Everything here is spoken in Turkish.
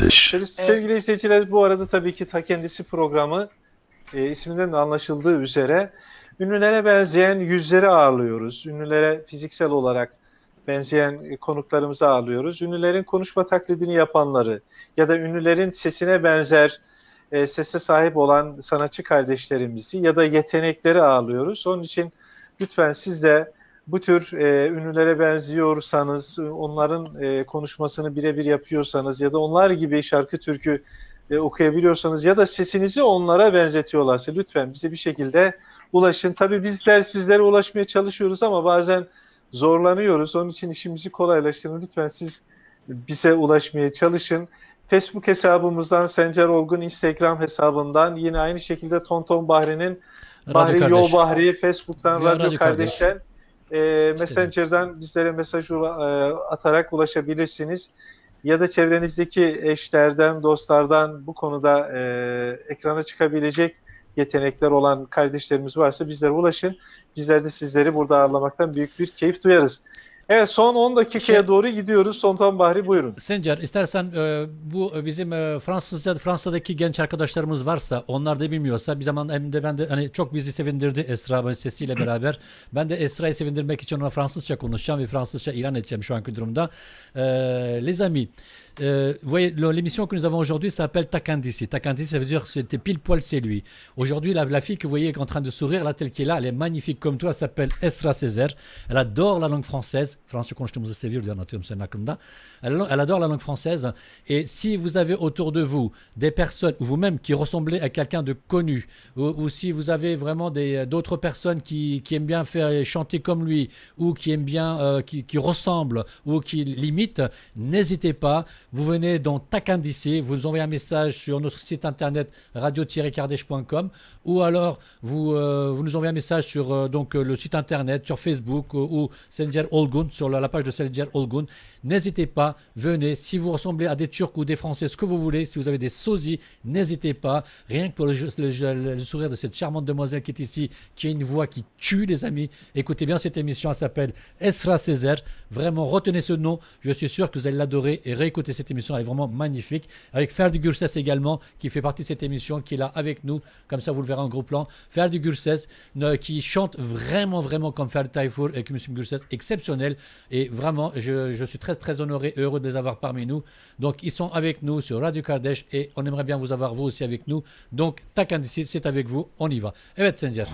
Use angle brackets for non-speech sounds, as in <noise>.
kardeş. Sevgili- izleyiciler bu arada tabii ki ta kendisi programı e, isminden de anlaşıldığı üzere ünlülere benzeyen yüzleri ağırlıyoruz. Ünlülere fiziksel olarak benzeyen e, konuklarımızı ağırlıyoruz. Ünlülerin konuşma taklidini yapanları ya da ünlülerin sesine benzer e, sese sahip olan sanatçı kardeşlerimizi ya da yetenekleri ağırlıyoruz. Onun için lütfen siz de bu tür e, ünlülere benziyorsanız, onların e, konuşmasını birebir yapıyorsanız ya da onlar gibi şarkı türkü e, okuyabiliyorsanız ya da sesinizi onlara benzetiyorlarsa lütfen bize bir şekilde ulaşın. Tabii bizler sizlere ulaşmaya çalışıyoruz ama bazen zorlanıyoruz. Onun için işimizi kolaylaştırın. Lütfen siz bize ulaşmaya çalışın. Facebook hesabımızdan Sencer Olgun, Instagram hesabından yine aynı şekilde Tonton Bahri'nin Bahri Radyo Yol. Bahri Facebook'tan Radyo, Radyo Kardeş. Kardeş'ten e, Messenger'dan bizlere mesaj ula- e, atarak ulaşabilirsiniz. Ya da çevrenizdeki eşlerden, dostlardan bu konuda e, ekrana çıkabilecek yetenekler olan kardeşlerimiz varsa bizlere ulaşın. Bizler de sizleri burada ağırlamaktan büyük bir keyif duyarız. Evet son 10 dakikaya Şey- doğru gidiyoruz. Sultan Bahri buyurun. Sencer istersen e, bu bizim e, Fransızca Fransa'daki genç arkadaşlarımız varsa onlar da bilmiyorsa bir zaman hem de ben de hani çok bizi sevindirdi Esra sesiyle <clears throat> beraber. Ben de Esra'yı sevindirmek için ona Fransızca konuşacağım ve Fransızca ilan edeceğim şu anki durumda. E, les amis, euh, vous voyez, le- l'émission que nous avons aujourd'hui s'appelle Takandisi. Takandisi, ça veut dire que c'était pile poil, c'est lui. Aujourd'hui, la, la fille que vous voyez qui est en train de sourire, là, telle qu'elle est là, elle est magnifique comme toi, elle s'appelle Esra Césaire. Elle adore la langue française. Fransızca konuştuğumuzu seviyor diye anlatıyorum senin hakkında. Elle, elle adore la langue française. Et si vous avez autour de vous des personnes, ou vous-même, qui ressemblez à quelqu'un de connu, ou, si vous avez vraiment d'autres personnes qui, aiment bien faire chanter comme lui, ou qui aiment bien, euh, qui, qui ressemblent, ou qui l'imitent, n'hésitez pas. Vous venez dans Takandisi, vous nous envoyez un message sur notre site internet radio-kardèche.com, ou alors vous, euh, vous nous envoyez un message sur euh, donc, le site internet, sur Facebook, ou, ou Sencer Olgun, sur la, page de Sencer Olgun. N'hésitez pas, venez. Si vous ressemblez à des Turcs ou des Français, ce que vous voulez, si vous avez des sosies, n'hésitez pas. Rien que pour le, sourire de cette charmante demoiselle qui est ici, qui a une voix qui tue, les amis. Écoutez bien cette émission, elle s'appelle Esra Césaire. Vraiment, retenez ce nom. Je suis sûr que vous allez l'adorer et réécouter cette émission. Elle est vraiment magnifique. Avec Ferdi Gurses également, qui fait partie de cette émission, qui est là avec nous. Comme ça, vous le verrez en gros plan. Ferdi Gurses, ne- qui chante vraiment, vraiment comme Ferdi Tayfour et M. Gurses, exceptionnel. Et vraiment, je, suis très, très honoré et heureux de les avoir parmi nous. Donc, ils sont avec nous sur Radio Kardesh et on aimerait bien vous avoir vous aussi avec nous. Donc, Takandisi, c'est avec vous. On y va. Evet Sencer.